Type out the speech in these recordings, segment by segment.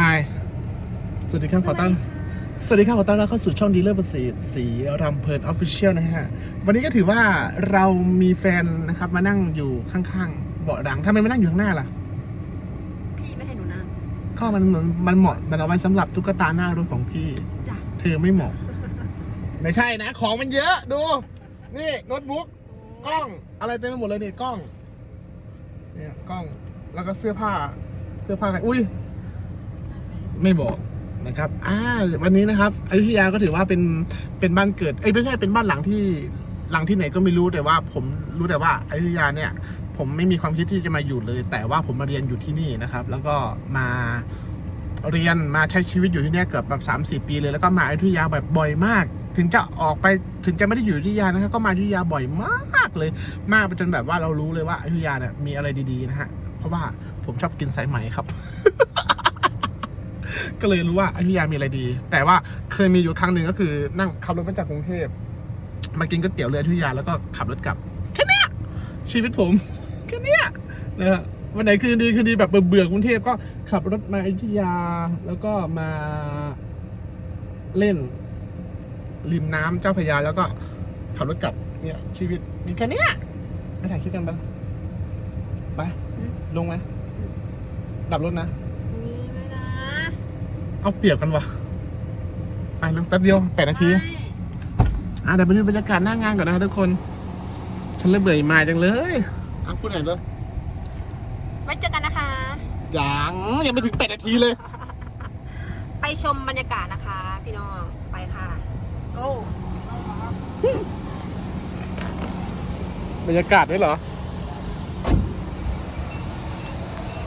มายสวัสดีครับขอต้อนสวัสดีครับขอต้อนรับเข้าสู่ช่องดีเลอร์ประสิทธิ์สีรำเพลินออฟฟิเชียลนะฮะ วันนี้ก็ถือว่าเรามีแฟนนะครับมานั่งอยู่ข้างๆเบาะหลังทำไมไม่นั่งอยู่ข้างหน้าล่ะ พี่ไม่ให้หนูนั่งก็มันมันมันเหมาะมันเอาไว้สำหรับตุ๊กตาหน้ารถของพี่ จ้ะเธอไม่เหมาะ ไม่ใช่นะ ของมันเยอะดู นี่โน้ตบุ๊กกล้องอะไรเต็มไปหมดเลยนี่กล้อง เนี่ยกล้องแล้วก็เสื้อผ้าเสื้อผ้าใครอุ้ย ไม่บอกนะครับอ่าวันนี้นะครับอยุธยาก็ถือว่าเป็นเป็นบ้านเกิดเอ้ยไม่ใช่เป็นบ้านหลังที่หลังที่ไหนก็ไม่รู้แต่ว่า ผมรู้แต่ว่าอยุธยาเนี่ย ผมไม่มีความคิดที่จะมาอยู่เลย แต่ว่าผมมาเรียนอยู่ที่นี่นะครับ แล้วก็มาเรียนมาใช้ชีวิตอยู่ที่นี่เกือบแบบสามสี่ปีเลยแล้วก็มาอยุธยาแบบบ่อยมาก ถึงจะออกไปถึงจะไม่ได้อยู่อยุธยานะครับก็มาอยุธยาบ่อยมากเลย มากไปจนแบบว่าเรารู้เลยว่าอยุธยาเนี่ยมีอะไรดีๆนะฮะเพราะว่าผมชอบกินสายไหมครับ ก็เลยรู้ว่าอยุธยามีอะไรดี แต่ว่าเคยมีอยู่ครั้งหนึ่งก็คือนั่งขับรถมาจากกรุงเทพมากินก๋วยเตี๋ยวเรืออยุธยาแล้วก็ขับรถกลับแค่นี้ชีวิตผมแค่นี้นะฮะวันไหนคืนดีคืนดีแบบเบื่อกรุงเทพก็ขับรถมาอยุธยาแล้วก็มาเล่น ริมน้ำเจ้าพระยาแล้วก็ขับรถกลับเนี่ยชีวิตมีแค่นี้ยไปถ่ายคลิปกันบ้างไปลงไหมดับรถนะ เอาเปรียบกันวะไปลงแป๊บเดียวแปดนาทีอะเดี๋ยวไปดูบรรยากาศหน้างานก่อนนะครับทุกคน ฉันเริ่มเบื่อมาจังเลยอะพูดหน่อยเลยไว้เจอกันนะคะ ยังยังไม่ถึงแปดนาทีเลย ไปชมบรรยากาศนะคะ พี่น้องไปค่ะโอ้บรรยากาศด้วยเหรอ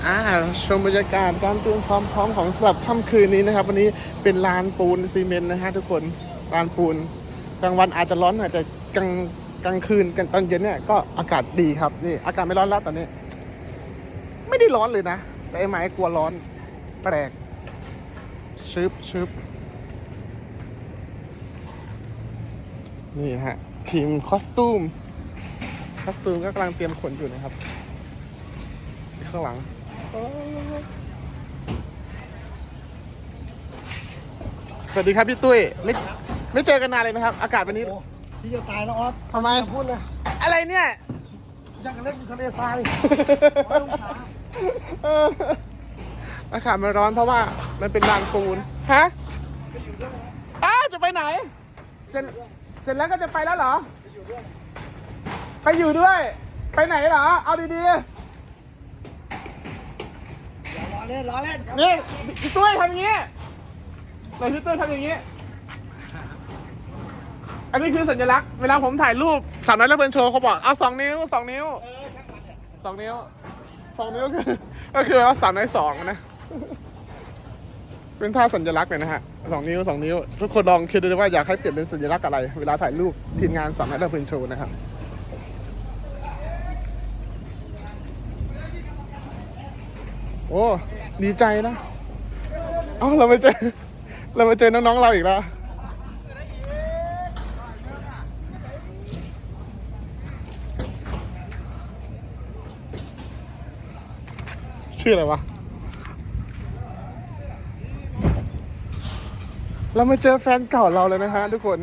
อ่าชมบรรยากาศการเตรียมความพร้อมของสำหรับค่ำคืนนี้นะครับ วันนี้เป็นลานปูนซีเมนต์นะฮะทุกคนลานปูนกลางวันอาจจะร้อนหน่อยแต่กลางกลางคืนกันตอนเย็นเนี่ยก็อากาศดีครับนี่อากาศไม่ร้อนแล้วตอนนี้ ไม่ได้ร้อนเลยนะ แต่ไอ้หมายกลัวร้อนแปลกชึบชึบนี่ฮะ ทีมคอสตูม คอสตูมก็กำลังเตรียมขนอยู่นะครับ ข้างหลัง สวัสดีครับพี่ตุ้ยไม่ไม่เจอกันนานเลยนะครับ อากาศวันนี้โอ้พี่จะตายแล้วออสทำไมพูดเลยอะไรเนี่ยยังกันเล่นอยู่ทะเลทรายเอออากาศมันร้อนเพราะว่ามันเป็นลานปูนฮะอ้าจะไปไหน เสร็จเสร็จแล้วก็จะไปแล้วเหรอ ไปอยู่ด้วย ไปไหนเหรอ เอาดีล้อ เล่นล้อเล่นนี่พี่ตุ้ยทำอย่างนี้ไหนพี่ตุ้ยทำอย่างนี้ อันนี้คือสัญลักษณ์เวลาผมถ่ายรูปสาวน้อยและเบิร์นโชว์เขาบอกเอาสองนิ้วสองนิ้วสองนิ้วสองนิ้วคือก็คือว่าสาวน้อยสองนะ เป็นท่าสัญลักษณ์เลยนะฮะสองนิ้วสองนิ้ว ทุกคนลองคิดดูว่าอยากให้เปลี่ยนเป็นสัญลักษณ์อะไร เวลาถ่ายรูปทีมงานสาวน้อยและเบิร์นโชว์นะครับ โอ้ดีใจนะเอ้าเราไปเจอเราไปเจอน้องๆเราอีกแล้วชื่ออะไรวะ เรามาเจอแฟนเก่าเราเลยนะฮะทุกคน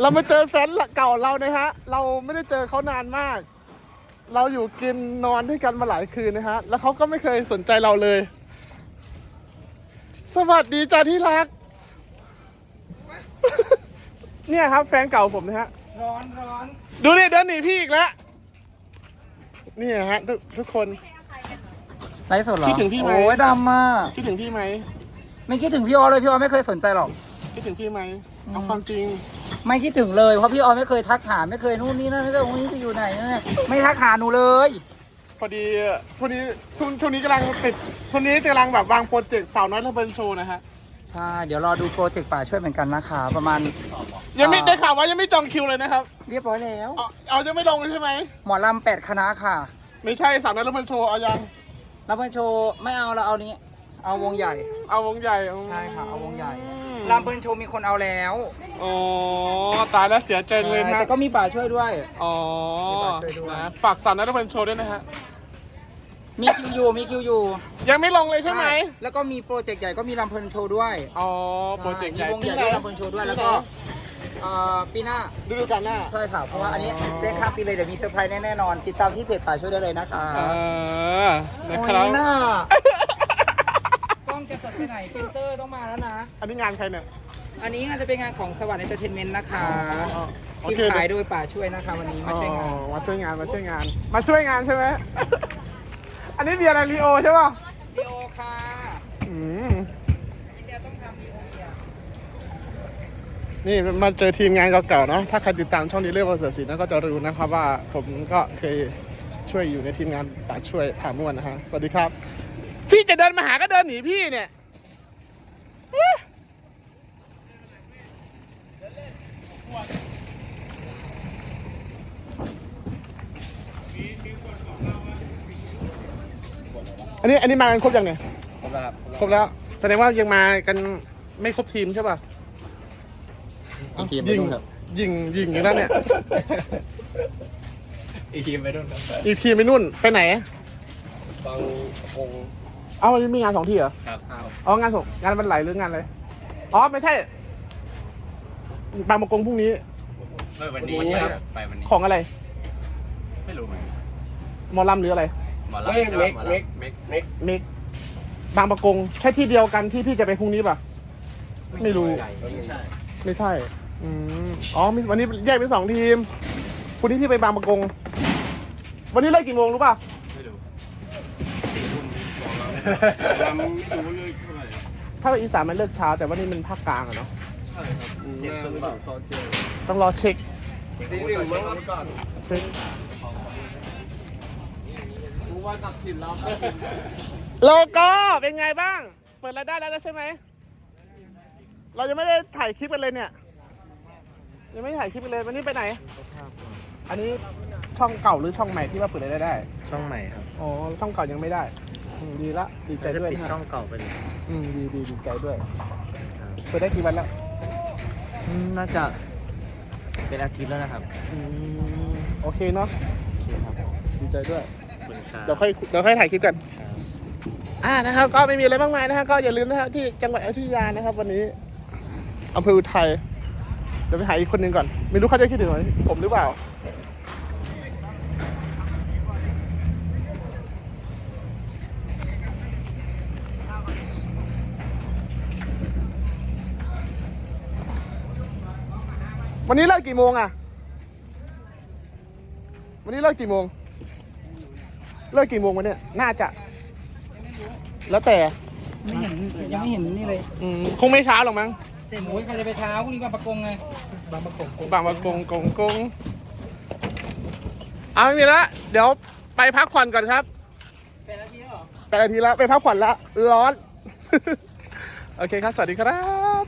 เรามาเจอแฟนเก่าเรานะฮะ เราไม่ได้เจอเขานานมาก เราอยู่กินนอนด้วยกันมาหลายคืนนะฮะ แล้วเขาก็ไม่เคยสนใจเราเลย สวัสดีจ้าที่รัก เนี่ยครับแฟนเก่าผมนะฮะ ร้อนร้อนดูนี่เดินหนีพี่อีกแล้วนี่ฮะทุกทุกคน ไลฟ์สดเหรอคิดถึงพี่ไหม โอ้ยดำมากคิดถึงพี่ไหมไม่คิดถึงพี่ออสเลยพี่ออสไม่เคยสนใจหรอก คิดถึงพี่ไหมเอาความจริง ไม่คิดถึงเลยเพราะพี่ออสไม่เคยทักหาไม่เคยนู่นนี่นั่นไม่เคยวันนี้จะอยู่ไหนเนี่ยไม่ทักหาหนูเลย พอดีพอดีช่วงช่วงนี้กำลังติดช่วงนี้กำลังแบบวางโปรเจกต์สาวน้อยระเบิดโชว์นะฮะใช่เดี๋ยวรอดูโปรเจกต์ป่าช่วยเหมือนกันนะคะประมาณยังไม่อ่าได้ข่าวว่ายังไม่จองคิวเลยนะครับ เรียบร้อยแล้วเอาเอายังไม่ลงเลยใช่ไหมหมอลำแปดคณะค่ะ ไม่ใช่สาวน้อยระเบิดโชว์เอายังรับเปิดโชว์ไม่เอาเราเอานี้เอาวงใหญ่ เอาวงใหญ่อืมใช่ค่ะเอาวงใหญ่ ลำเปิดโชว์มีคนเอาแล้วอ๋อตายแล้วเสียใจเลยนะแต่ก็มีป่าช่วยด้วย อ๋อมีบัตรช่วยด้วยนะฝากสาวน้อยระเบิดโชว์ด้วยนะฮะมีคิวอยู่มีคิวอยู่ยังไม่ลงเลยใช่ไหม แล้วก็มีโปรเจกต์ใหญ่ก็มีลำเพลินโชว์ด้วย อ๋อ โปรเจกต์ใหญ่มีวงใหญ่ด้วยลำเพลินโชว์ด้วย แล้วก็เอ่อปีหน้าฤดูกาลหน้า ใช่ค่ะ เพราะว่าอันนี้แจ้งข้ามปีเลยเดี๋ยวมีเซอร์ไพรส์แน่ๆนอน ติดตามที่เพจป่าช่วยได้เลยนะคะเออนะโอ้ครัยบน่ากล้องจะสด ไปไหนฟิลเตอร์ต้องมาแล้วนะ อันนี้งานใครเนี่ย อันนี้งานจะเป็นงานของสวัสดิ์เอนเตอร์เทนเมนต์นะคะอ๋อโอทีมเค ขายโดยป่าช่วยนะคะวันนี้มาช่วยงาน อ๋อมาช่วยงาน มาช่วยงาน มาช่วยงานใช่ไหม อันนี้เบียร์อะไรลีโอใช่ป่ะดีโอค่ะอืมเดี๋ยวต้องทำดีโอเนี่ยนี่มาเจอทีมงานเก่าๆเนาะ ถ้าใครติดตามช่องดีเรื่องประเสริฐศรีนะก็จะรู้นะครับว่าผมก็เคยช่วยอยู่ในทีมงานป่าช่วยผ่านม่วนนะฮะ สวัสดีครับ พี่จะเดินมาหาก็เดินหนีพี่เนี่ยเอ๊ะอั นนี้อันนี้มากันครบยังเนี่ยครบแล้วครับครบแล้ว แสดงว่ายังมากันไม่ครบทีมใช่ป่ะอีกทีมไปยิงนู่นครับ ยิงยิงอยู่นั่นเนี่ยอีกทีมไปนู่นครับอีกทีมไปนู่นไปไหน บางคงเอ้าวันนี้มีงานสองที่เหรอ ครับอ๋องานสองงานวันไหลหรืองานอะไร อ๋อไม่ใช่ บางมะกงพรุ่งนี้ไม่วันนี้ครับไปวันนี้ของอะไร ไม่รู้เหมือนกันหมอลำหรืออะไร หมอลำเล็กเล็กเล็กเล็กเมกบางประกงใช่ที่เดียวกันที่พี่จะไปพรุ่งนี้ป่ะ ไม่รู้ไม่ใช่ไม่ใช่ อืมอ๋อมีวันนี้แยกเป็นสองทีมพรุ่งนี้พี่ไปบางประกง วันนี้เลิกกี่โมงรู้ป่ะ ไม่รู้ลำไม่รู้เลยเท่าไหร่ถ้าไปอีสานมันเลิกเช้าแต่ว่านี่มันภาคกลางอะเนาะ ใช่ครับหน้าไม่ถึงซอเจอต้องรอเช็ค ตีหนึ่งมั้งครับ เช็ครู้ ว่าตัดสินแล้วโลโก้เป็นไงบ้าง เปิดรายได้แล้วใช่ไหม เรายังไม่ได้ถ่ายคลิปกันเลยเนี่ย ยังไม่ได้ถ่ายคลิปกันเลย วันนี้ไปไหน อันนี้ช่องเก่าหรือช่องใหม่ที่ว่าเปิดรายได้ได้ ช่องใหม่ครับอ๋อ ช่องเก่ายังไม่ได้อืมดีละ ดีใจด้วยปิดนะช่องเก่าไปเลยอืมดีดีดีใจด้วย เปิดได้กี่วันแล้วน่าจะเป็นอาทิตย์แล้วนะครับ อืมโอเคเนาะ โอเคครับ ดีใจด้วยขอบ คุณครับเดี๋ยวค่อยเดี๋ยวค่อยถ่ายคลิปกันครับอ่านะครับ ก็ไม่มีอะไรมากมายนะครับก็อย่าลืมนะครับที่จังหวัดอยุธยานะครับ วันนี้อำเภออุทัยเดี๋ยวไปหาอีกคนหนึ่งก่อน ไม่รู้เขาจะคิดถึงผมหรือเปล่าวันนี้เลิกกี่โมงอะ วันนี้เลิกกี่โมง เลิกกี่โมงวันเนี้ยน่าจะ แล้วแต่ ไม่เห็นยังไม่เห็นนี่เลยอืมคงไม่เช้าหรอกมั้ง เจ็ดโมงใครจะไปเช้าพรุ่งนี้บางประกงไงบางมากงบางมากงกงกงเอาไม่มีละ เดี๋ยวไปพักผ่อนก่อนครับเป็นนาทีแล้วเหรอ แปดนาทีแล้วไปพักผ่อนละ ร้อน โอเคครับ สวัสดีครับ